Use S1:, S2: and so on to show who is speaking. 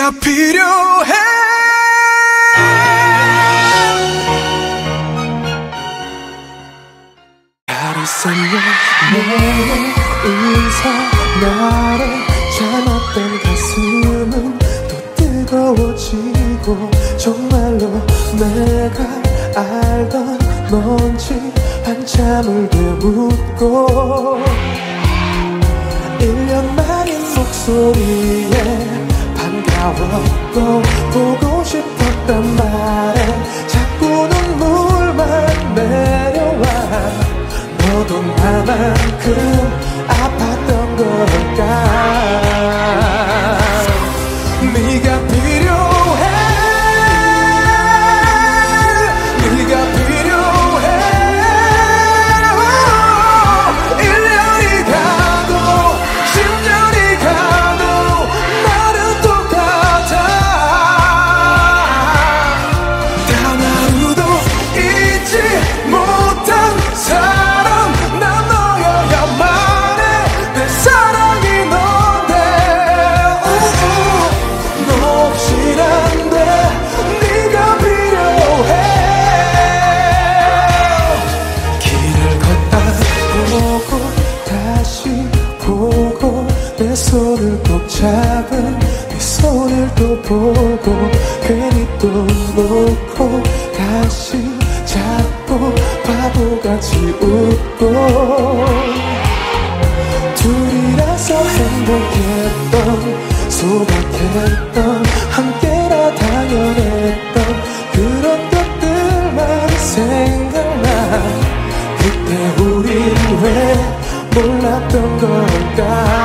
S1: 네가 필요해.
S2: 가리썸여 너의 인사 나를 참았던 가슴은 또 뜨거워지고 정말로 내가 알던 넌지 한참을 되묻고 1년 만인 목소리에 반가웠고 보고 싶었단 말 잡은 네 손을 또 보고 괜히 또 놓고 다시 잡고 바보같이 웃고 둘이라서 행복했던 소박했던 함께라 당연했던 그런 것들만 생각나. 그때 우린 왜 몰랐던 걸까